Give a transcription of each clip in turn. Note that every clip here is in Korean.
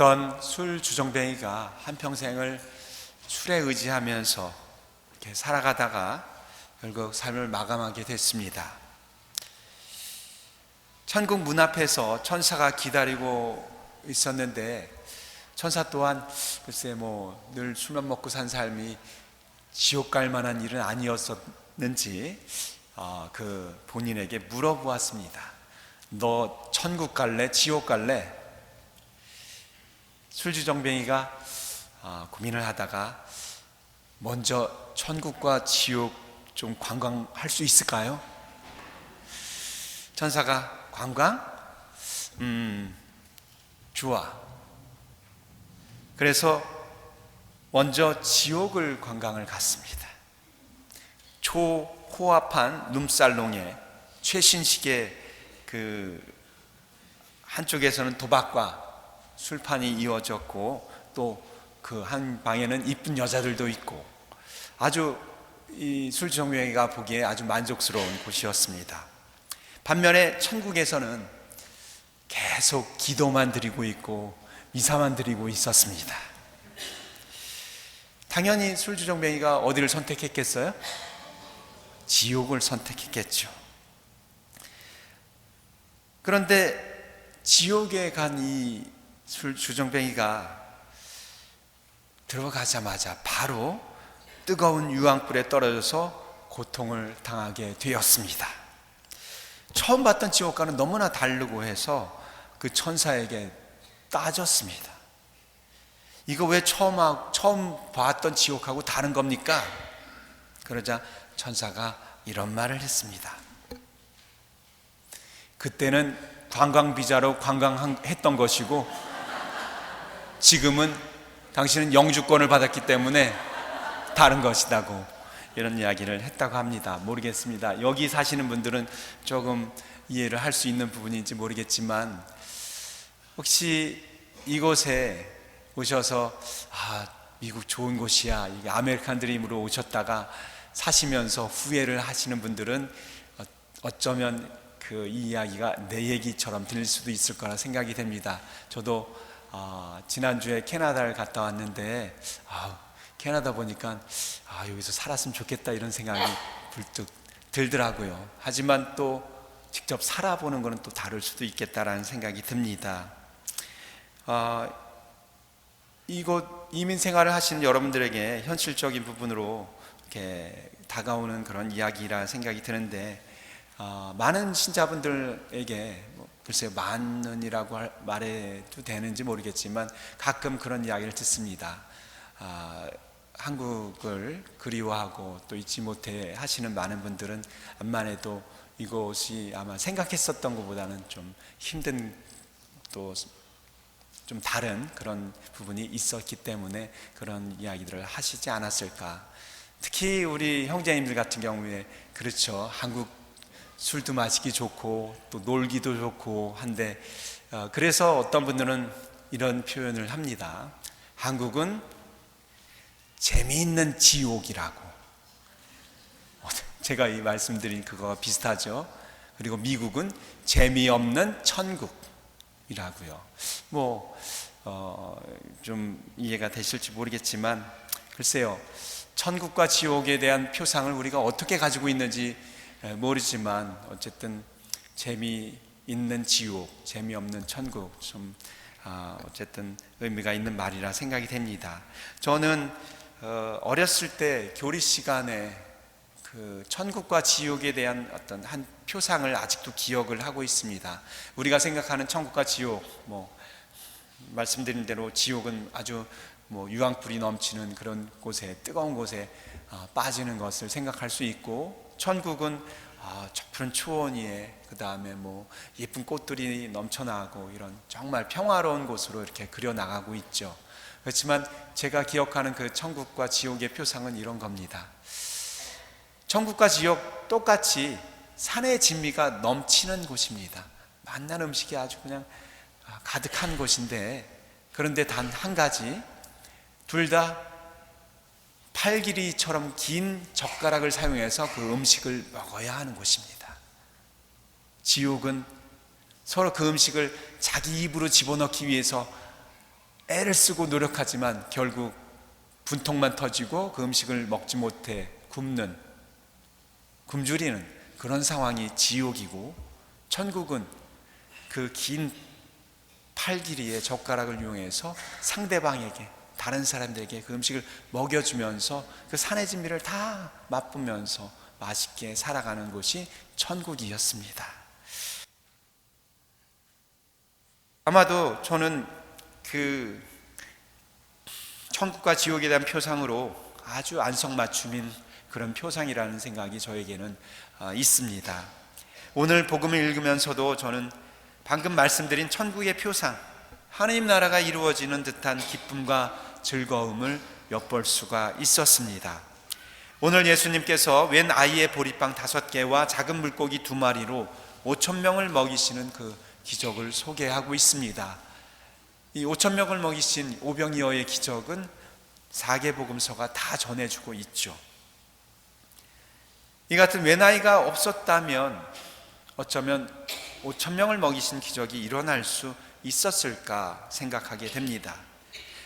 어떤 술 주정뱅이가 한평생을 술에 의지하면서 이렇게 살아가다가 결국 삶을 마감하게 됐습니다. 천국 문 앞에서 천사가 기다리고 있었는데 천사 또한 글쎄 뭐 늘 술만 먹고 산 삶이 지옥 갈 만한 일은 아니었었는지 어, 그 본인에게 물어보았습니다. 너 천국 갈래? 지옥 갈래? 술주정뱅이가 아, 고민을 하다가 먼저 천국과 지옥 좀 관광할 수 있을까요? 천사가 관광? 음, 좋아. 그래서 먼저 지옥을 관광을 갔습니다. 초호합한 룸살롱에 최신식의 그 한쪽에서는 도박과 술판이 이어졌고 또 그 한 방에는 이쁜 여자들도 있고 아주 이 술정명이가 보기에 아주 만족스러운 곳이었습니다. 반면에 천국에서는 계속 기도만 드리고 있고 미사만 드리고 있었습니다. 당연히 술주정뱅이가 어디를 선택했겠어요? 지옥을 선택했겠죠. 그런데 지옥에 간 이 술 주정뱅이가 들어가자마자 바로 뜨거운 유황불에 떨어져서 고통을 당하게 되었습니다. 처음 봤던 지옥과는 너무나 다르고 해서 그 천사에게 따졌습니다. 이거 왜 처음, 하- 처음 봤던 지옥하고 다른 겁니까? 그러자 천사가 이런 말을 했습니다. 그때는 관광비자로 관광했던 것이고 지금은 당신은 영주권을 받았기 때문에 다른 것이다고 이런 이야기를 했다고 합니다. 모르겠습니다. 여기 사시는 분들은 조금 이해를 할 수 있는 부분인지 모르겠지만 혹시 이곳에 오셔서 아 미국 좋은 곳이야 이게 아메리칸 드림으로 오셨다가 사시면서 후회를 하시는 분들은 어- 어쩌면 그 이 이야기가 내 얘기처럼 들릴 수도 있을 거라 생각이 됩니다. 저도 아, 지난주에 캐나다를 갔다 왔는데 아, 캐나다 보니까 아, 여기서 살았으면 좋겠다 이런 생각이 불뚝 들더라고요. 하지만 또 직접 살아보는 것은 또 다를 수도 있겠다라는 생각이 듭니다. 아, 이곳 이민 생활을 하시는 여러분들에게 현실적인 부분으로 이렇게 다가오는 그런 이야기라 생각이 드는데 아, 많은 신자분들에게 뭐 글쎄요 많은이라고 할- 말해도 되는지 모르겠지만 가끔 그런 이야기를 듣습니다. 아, 한국을 그리워하고 또 잊지 못해 하시는 많은 분들은 암만 해도 이곳이 아마 생각했었던 것보다는 좀 힘든 또 좀 다른 그런 부분이 있었기 때문에 그런 이야기들을 하시지 않았을까. 특히 우리 형제님들 같은 경우에 그렇죠. 한국 술도 마시기 좋고 또 놀기도 좋고 한데 어, 그래서 어떤 분들은 이런 표현을 합니다. 한국은 재미있는 지옥이라고. 어, 제가 이 말씀드린 그거와 비슷하죠. 그리고 미국은 재미없는 천국이라고요. 뭐, 어, 좀 이해가 되실지 모르겠지만, 글쎄요. 천국과 지옥에 대한 표상을 우리가 어떻게 가지고 있는지 에, 모르지만, 어쨌든 재미있는 지옥, 재미없는 천국, 좀, 아, 어쨌든 의미가 있는 말이라 생각이 됩니다. 저는 어, 어렸을 때 교리 시간에 그 천국과 지옥에 대한 어떤 한 표상을 아직도 기억을 하고 있습니다. 우리가 생각하는 천국과 지옥, 뭐 말씀드린 대로 지옥은 아주 뭐 유황불이 넘치는 그런 곳에 뜨거운 곳에 아, 빠지는 것을 생각할 수 있고 천국은 아, 저 푸른 초원 위에 그 다음에 뭐 예쁜 꽃들이 넘쳐나고 이런 정말 평화로운 곳으로 이렇게 그려 나가고 있죠. 그렇지만 제가 기억하는 그 천국과 지옥의 표상은 이런 겁니다. 천국과 지옥 똑같이 산의 진미가 넘치는 곳입니다. 맛난 음식이 아주 그냥 아, 가득한 곳인데 그런데 단 한 가지 둘 다 팔 길이처럼 긴 젓가락을 사용해서 그 음식을 먹어야 하는 곳입니다. 지옥은 서로 그 음식을 자기 입으로 집어넣기 위해서 애를 쓰고 노력하지만 결국 분통만 터지고 그 음식을 먹지 못해 굶는 굶주리는 그런 상황이 지옥이고 천국은 그 긴 팔 길이의 젓가락을 이용해서 상대방에게 다른 사람들에게 그 음식을 먹여주면서 그 산의 진미를 다 맛보면서 맛있게 살아가는 곳이 천국이었습니다. 아마도 저는 그 천국과 지옥에 대한 표상으로 아주 안성맞춤인 그런 표상이라는 생각이 저에게는 아, 있습니다. 오늘 복음을 읽으면서도 저는 방금 말씀드린 천국의 표상, 하느님 나라가 이루어지는 듯한 기쁨과 즐거움을 엿볼 수가 있었습니다. 오늘 예수님께서 웬 아이의 보리빵 다섯 개와 작은 물고기 두 마리로 오천 명을 먹이시는 그 기적을 소개하고 있습니다. 이 오천 명을 먹이신 오병이어의 기적은 사계 복음서가 다 전해주고 있죠. 이 같은 외나이가 없었다면 어쩌면 오천 명을 먹이신 기적이 일어날 수 있었을까 생각하게 됩니다.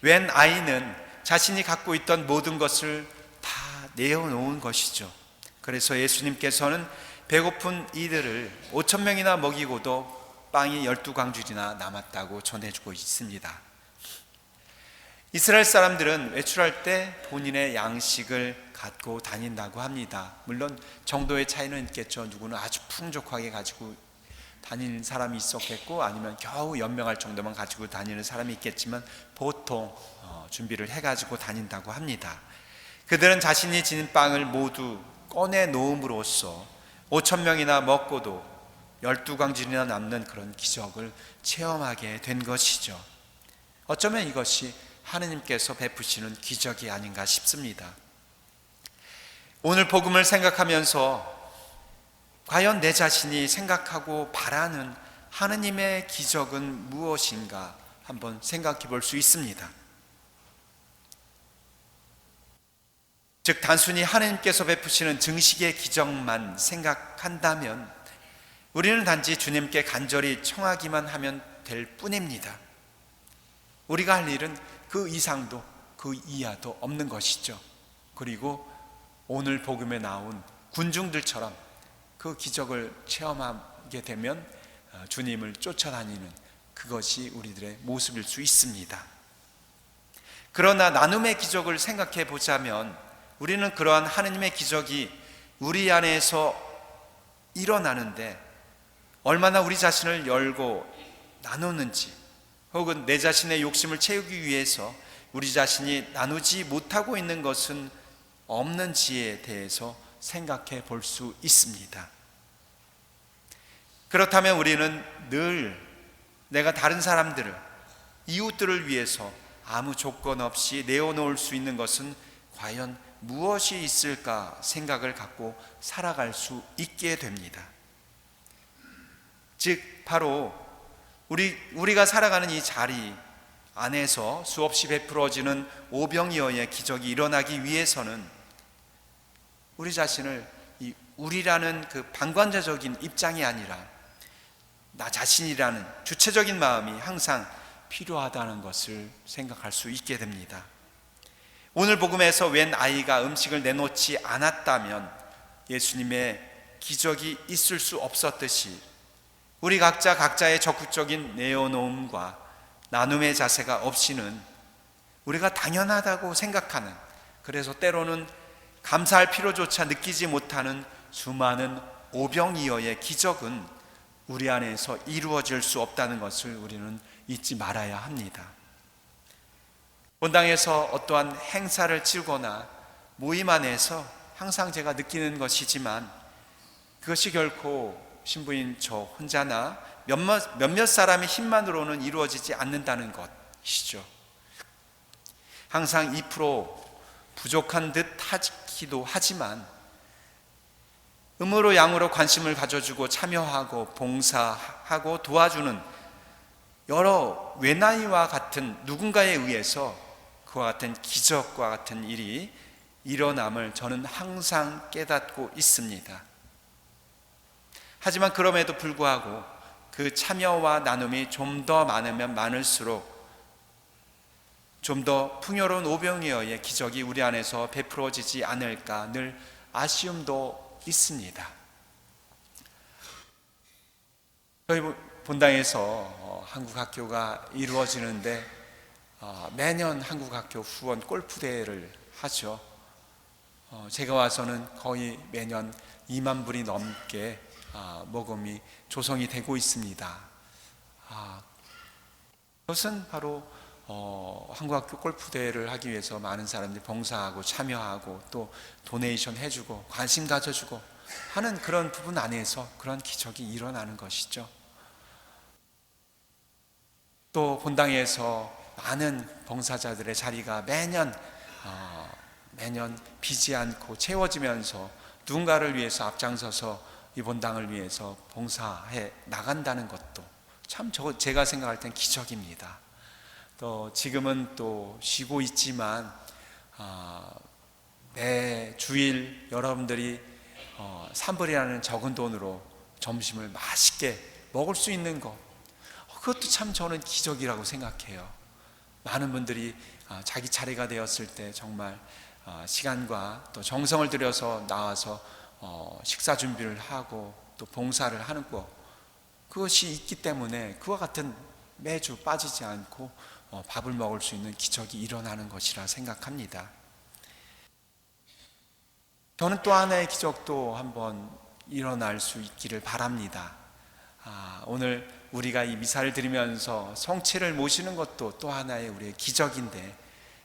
웬 아이는 자신이 갖고 있던 모든 것을 다 내어놓은 것이죠. 그래서 예수님께서는 배고픈 이들을 오천 명이나 먹이고도 빵이 열두 광줄이나 남았다고 전해주고 있습니다. 이스라엘 사람들은 외출할 때 본인의 양식을 갖고 다닌다고 합니다. 물론 정도의 차이는 있겠죠. 누구는 아주 풍족하게 가지고 다니는 사람이 있었겠고 아니면 겨우 연명할 정도만 가지고 다니는 사람이 있겠지만 보통 어, 준비를 해가지고 다닌다고 합니다. 그들은 자신이 지닌 빵을 모두 꺼내 놓음으로써 5천 명이나 먹고도 12광질이나 남는 그런 기적을 체험하게 된 것이죠. 어쩌면 이것이 하느님께서 베푸시는 기적이 아닌가 싶습니다. 오늘 복음을 생각하면서 과연 내 자신이 생각하고 바라는 하느님의 기적은 무엇인가 한번 생각해 볼 수 있습니다. 즉, 단순히 하느님께서 베푸시는 증식의 기적만 생각한다면 우리는 단지 주님께 간절히 청하기만 하면 될 뿐입니다. 우리가 할 일은 그 이상도 그 이하도 없는 것이죠. 그리고 오늘 복음에 나온 군중들처럼 그 기적을 체험하게 되면 어, 주님을 쫓아다니는 그것이 우리들의 모습일 수 있습니다. 그러나 나눔의 기적을 생각해 보자면 우리는 그러한 하느님의 기적이 우리 안에서 일어나는데 얼마나 우리 자신을 열고 나누는지 혹은 내 자신의 욕심을 채우기 위해서 우리 자신이 나누지 못하고 있는 것은 없는지에 대해서 생각해 볼 수 있습니다. 그렇다면 우리는 늘 내가 다른 사람들을 이웃들을 위해서 아무 조건 없이 내어놓을 수 있는 것은 과연 무엇이 있을까 생각을 갖고 살아갈 수 있게 됩니다. 즉 바로 우리 우리가 살아가는 이 자리 안에서 수없이 베풀어지는 오병이어의 기적이 일어나기 위해서는 우리 자신을 이 우리라는 그 방관자적인 입장이 아니라 나 자신이라는 주체적인 마음이 항상 필요하다는 것을 생각할 수 있게 됩니다. 오늘 복음에서 웬 아이가 음식을 내놓지 않았다면 예수님의 기적이 있을 수 없었듯이 우리 각자 각자의 적극적인 내어놓음과 나눔의 자세가 없이는 우리가 당연하다고 생각하는 그래서 때로는 감사할 필요조차 느끼지 못하는 수많은 오병이어의 기적은 우리 안에서 이루어질 수 없다는 것을 우리는 잊지 말아야 합니다. 본당에서 어떠한 행사를 치거나 모임 안에서 항상 제가 느끼는 것이지만 그것이 결코 신부인 저 혼자나 몇몇, 몇몇 사람의 힘만으로는 이루어지지 않는다는 것이죠. 항상 2% 부족한 듯 하기도 하지만 음으로 양으로 관심을 가져주고 참여하고 봉사하고 도와주는 여러 외나이와 같은 누군가에 의해서 그와 같은 기적과 같은 일이 일어남을 저는 항상 깨닫고 있습니다. 하지만 그럼에도 불구하고 그 참여와 나눔이 좀 더 많으면 많을수록 좀 더 풍요로운 오병이어의 기적이 우리 안에서 베풀어지지 않을까 늘 아쉬움도 있습니다. 저희 본당에서 어, 한국 학교가 이루어지는데 어, 매년 한국 학교 후원 골프 대회를 하죠. 어, 제가 와서는 거의 매년 2만 불이 넘게 아, 모금이 조성이 되고 있습니다. 아, 그것은 바로 어, 한국학교 골프 대회를 하기 위해서 많은 사람들이 봉사하고 참여하고 또 도네이션 해주고 관심 가져주고 하는 그런 부분 안에서 그런 기적이 일어나는 것이죠. 또 본당에서 많은 봉사자들의 자리가 매년 어, 매년 비지 않고 채워지면서 누군가를 위해서 앞장서서 이 본당을 위해서 봉사해 나간다는 것도 참 저 제가 생각할 땐 기적입니다. 또 지금은 또 쉬고 있지만 아, 매 주일 여러분들이 어, 3불이라는 적은 돈으로 점심을 맛있게 먹을 수 있는 것 그것도 참 저는 기적이라고 생각해요. 많은 분들이 아, 자기 차례가 되었을 때 정말 아, 시간과 또 정성을 들여서 나와서 어, 식사 준비를 하고 또 봉사를 하는 것 그것이 있기 때문에 그와 같은 매주 빠지지 않고 어, 밥을 먹을 수 있는 기적이 일어나는 것이라 생각합니다. 저는 또 하나의 기적도 한번 일어날 수 있기를 바랍니다. 아, 오늘 우리가 이 미사를 드리면서 성체를 모시는 것도 또 하나의 우리의 기적인데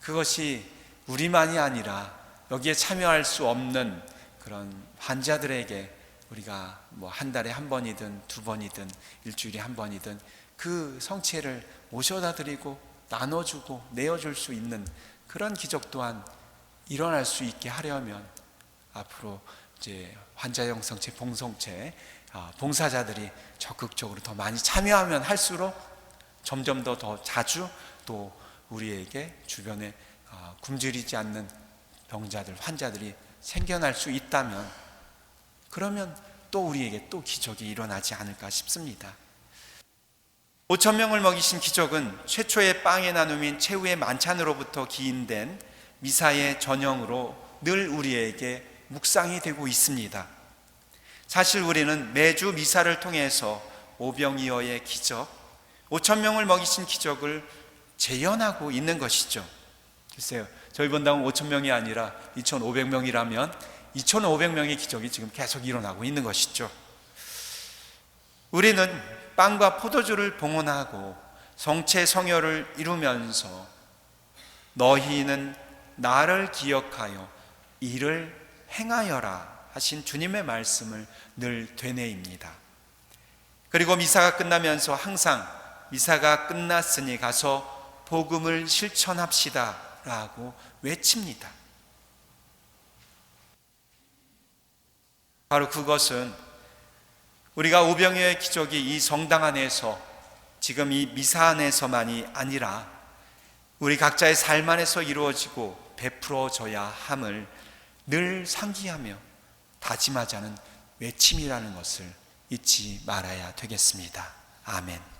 그것이 우리만이 아니라 여기에 참여할 수 없는 그런 환자들에게 우리가 뭐 한 달에 한 번이든 두 번이든 일주일에 한 번이든 그 성체를 모셔다 드리고 나눠주고 내어줄 수 있는 그런 기적 또한 일어날 수 있게 하려면 앞으로 이제 환자형 성체, 봉성체, 아, 봉사자들이 적극적으로 더 많이 참여하면 할수록 점점 더 더 자주 또 우리에게 주변에 아, 굶주리지 않는 병자들, 환자들이 생겨날 수 있다면 그러면 또 우리에게 또 기적이 일어나지 않을까 싶습니다. 5천 명을 먹이신 기적은 최초의 빵의 나눔인 최후의 만찬으로부터 기인된 미사의 전형으로 늘 우리에게 묵상이 되고 있습니다. 사실 우리는 매주 미사를 통해서 오병이어의 기적, 5천 명을 먹이신 기적을 재현하고 있는 것이죠. 글쎄요, 저희 본당은 5천 명이 아니라 2,500명이라면 2,500명의 기적이 지금 계속 일어나고 있는 것이죠. 우리는 빵과 포도주를 봉헌하고 성체 성혈을 이루면서 너희는 나를 기억하여 이를 행하여라 하신 주님의 말씀을 늘 되뇌입니다. 그리고 미사가 끝나면서 항상 미사가 끝났으니 가서 복음을 실천합시다 라고 외칩니다. 바로 그것은 우리가 오병이의 기적이 이 성당 안에서 지금 이 미사 안에서만이 아니라 우리 각자의 삶 안에서 이루어지고 베풀어져야 함을 늘 상기하며 다짐하자는 외침이라는 것을 잊지 말아야 되겠습니다. 아멘.